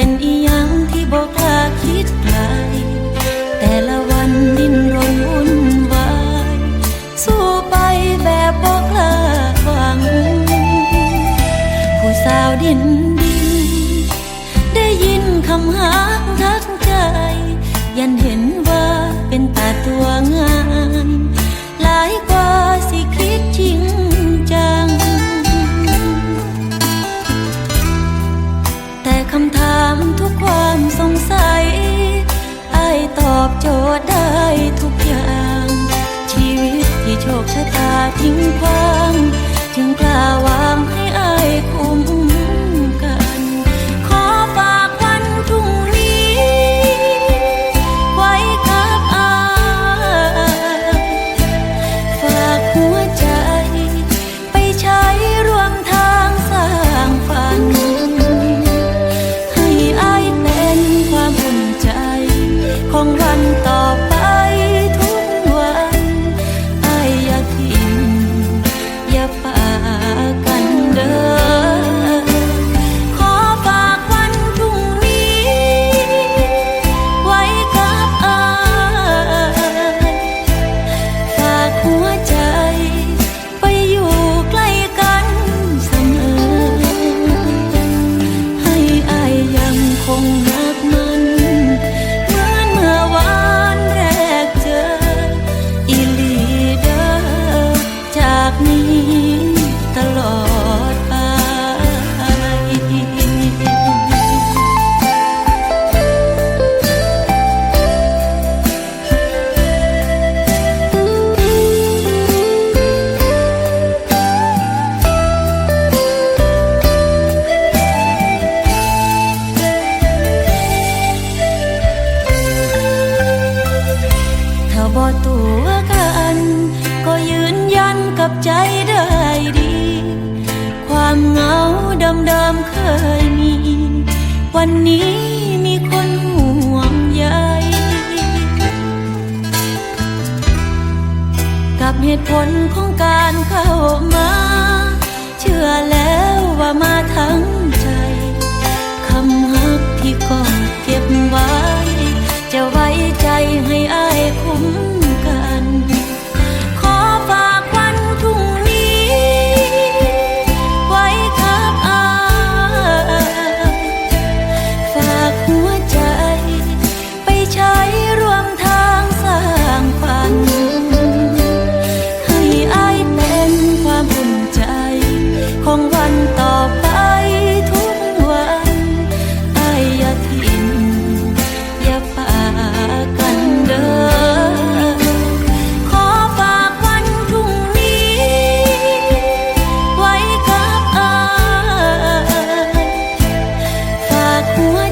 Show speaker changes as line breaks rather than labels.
เป็นอีหยังที่บอกลาคิดไกลแต่ละวันดิ้นรนวุ่นวายสู้ไปแบบบอกลาหวัง ผู้สาวดินดิน ได้ยินคำหาทัก 听话。 เคยมี วันนี้มีคนห่วงใยกับเหตุผลของการเข้ามา เชื่อแล้วว่ามาทั้งใจคำฮักที่ก่อน Why